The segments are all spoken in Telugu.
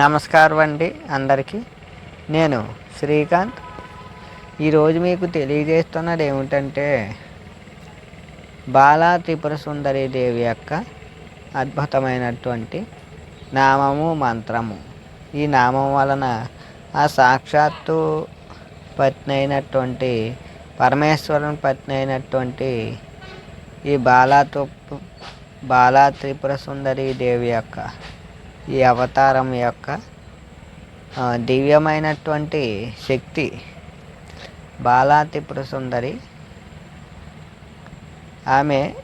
నమస్కారం అండి అందరికీ. నేను శ్రీకాంత్. ఈరోజు మీకు తెలియజేస్తున్నది ఏమిటంటే బాలా త్రిపుర సుందరి దేవి యొక్క అద్భుతమైనటువంటి నామము మంత్రము. ఈ నామం వలన ఆ సాక్షాత్తు పత్ని అయినటువంటి పరమేశ్వరుని పత్ని అయినటువంటి ఈ బాలా బాలా త్రిపుర సుందరి దేవి యొక్క ఈ అవతారం యొక్క దివ్యమైనటువంటి శక్తి బాలా త్రిపుర సుందరి. ఆమె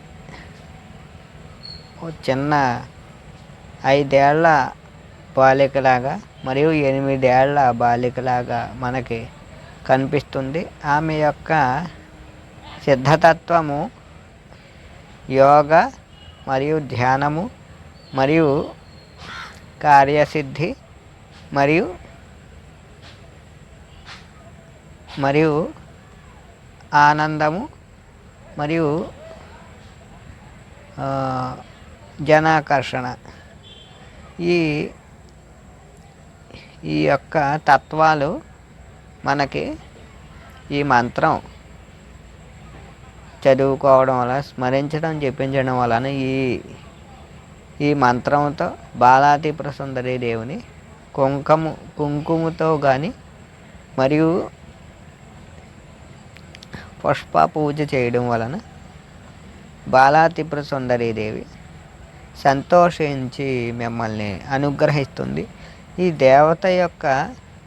చిన్న ఐదేళ్ళ బాలికలాగా మరియు ఎనిమిదేళ్ళ బాలికలాగా మనకి కనిపిస్తుంది. ఆమె యొక్క సిద్ధతత్వము యోగ మరియు ధ్యానము మరియు కార్యసిద్ధి మరియు మరియు ఆనందము మరియు జనాకర్షణ. ఈ ఈ యొక్క తత్వాలు మనకి ఈ మంత్రం చదువుకోవడం వల్ల స్మరించడం చెప్పించడం వలన ఈ ఈ మంత్రంతో బాలాతి ప్రసుందరి దేవుని కుంకము కుంకుమతో కానీ మరియు పుష్ప పూజ చేయడం వలన బాలాతిప్ర దేవి సంతోషించి మిమ్మల్ని అనుగ్రహిస్తుంది. ఈ దేవత యొక్క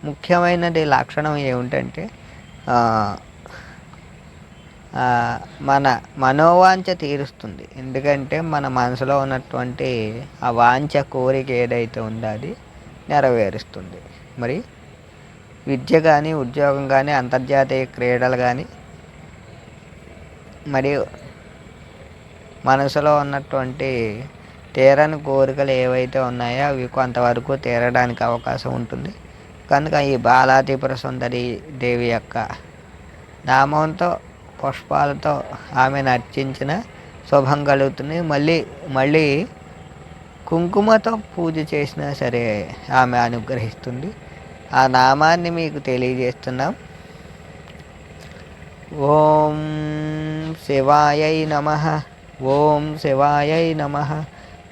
ముఖ్యమైనది లక్షణం ఏమిటంటే మన మనోవాంఛ తీరుస్తుంది. ఎందుకంటే మన మనసులో ఉన్నటువంటి ఆ వాంఛ కోరిక ఏదైతే ఉందో అది నెరవేరుస్తుంది. మరి విద్య కానీ ఉద్యోగం కానీ అంతర్జాతీయ క్రీడలు కానీ మరియు మనసులో ఉన్నటువంటి తీరని కోరికలు ఏవైతే ఉన్నాయో అవి కొంతవరకు తీరడానికి అవకాశం ఉంటుంది. కనుక ఈ బాలాత్రిపుర సుందరి దేవి యొక్క నామంతో పుష్పాలతో ఆమెను అర్చించిన శుభం కలుగుతుంది. మళ్ళీ మళ్ళీ కుంకుమతో పూజ చేసినా సరే ఆమె అనుగ్రహిస్తుంది. ఆ నామాన్ని మీకు తెలియజేస్తున్నాం. ఓం శివాయై నమ. ఓం శివాయై నమ.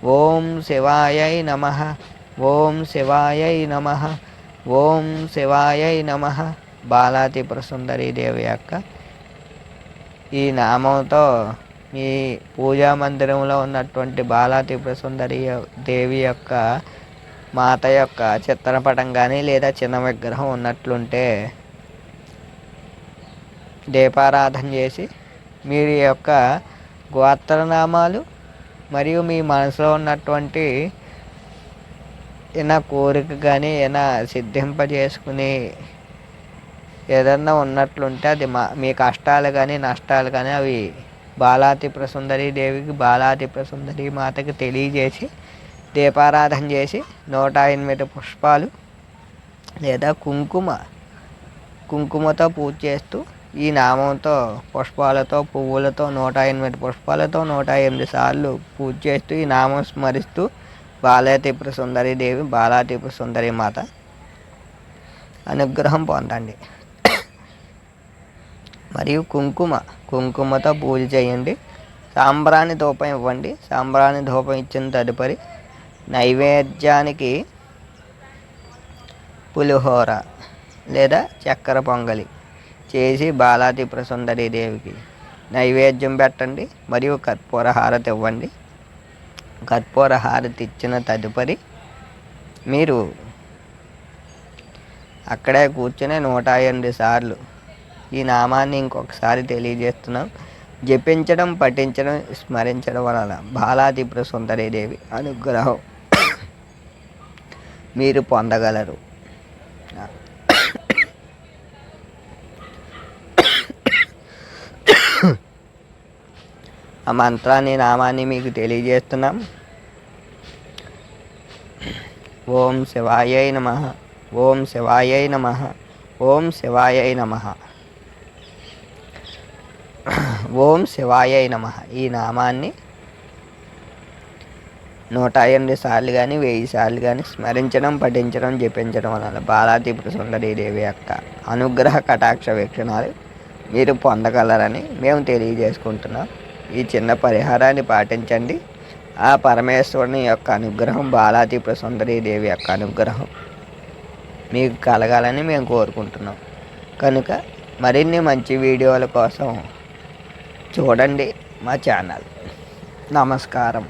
ఓం శివాయై నమ. ఓం శివాయై నమ. ఓం శివాయై నమ. బాలాత్రిపుర ప్రసుందరి దేవి యొక్క ఈ నామంతో మీ పూజా మందిరంలో ఉన్నటువంటి బాలా సుందరి దేవి యొక్క మాత యొక్క చిత్రపటం కానీ లేదా చిన్న విగ్రహం ఉన్నట్లుంటే దీపారాధన చేసి మీరు యొక్క గోత్రనామాలు మరియు మీ మనసులో ఉన్నటువంటి ఏనా కోరిక కానీ ఏనా సిద్ధింపజేసుకుని ఏదన్నా ఉన్నట్లుంటే అది మా మీ కష్టాలు కానీ నష్టాలు కానీ అవి బాలాతిప్ర సుందరి దేవికి బాలాతిప్ర సుందరి మాతకి తెలియజేసి దీపారాధన చేసి నూట ఎనిమిది పుష్పాలు లేదా కుంకుమ కుంకుమతో పూజ చేస్తూ ఈ నామంతో పుష్పాలతో పువ్వులతో నూట ఎనిమిది పుష్పాలతో నూట ఎనిమిది సార్లు పూజ చేస్తూ ఈ నామం స్మరిస్తూ బాలాతిప్ర సుందరి దేవి బాలాతిప్ర సుందరి మాత అనుగ్రహం పొందండి. మరియు కుంకుమ. కుంకుమతో పూజ చేయండి. సాంబ్రాణి ధూపం ఇవ్వండి. సాంబ్రాణి ధూపం ఇచ్చిన తదుపరి నైవేద్యానికి పులిహోర లేదా చక్కెర పొంగలి చేసి బాలాతి ప్రసుందరి దేవికి నైవేద్యం పెట్టండి మరియు కర్పూర హారతి ఇవ్వండి. కర్పూర హారతి ఇచ్చిన తదుపరి మీరు అక్కడే కూర్చునే నూట ఎనిమిది సార్లు ఈ నామాన్ని ఇంకొకసారి తెలియజేస్తున్నాం. జపించడం పఠించడం స్మరించడం వలన బాలాదిప్ర సుందరీదేవి అనుగ్రహం మీరు పొందగలరు. ఆ మంత్రాన్ని నామాన్ని మీకు తెలియజేస్తున్నాం. ఓం శివాయ నమ. ఓం శివాయ నమ. ఓం శివాయ నమ. ఓం శివాయ నమ. ఈ నామాన్ని నూట ఎనిమిది సార్లు కానీ వెయ్యి సార్లు కానీ స్మరించడం పఠించడం జపించడం వలన బాలాత్రిపుర సుందరీదేవి యొక్క అనుగ్రహ కటాక్ష వీక్షణాలు మీరు పొందగలరని మేము తెలియజేసుకుంటున్నాం. ఈ చిన్న పరిహారాన్ని పాటించండి. ఆ పరమేశ్వరుని యొక్క అనుగ్రహం బాలాత్రిపుర సుందరీదేవి యొక్క అనుగ్రహం మీకు కలగాలని మేము కోరుకుంటున్నాం. కనుక మరిన్ని మంచి వీడియోల కోసం చూడండి మా ఛానల్. నమస్కారం.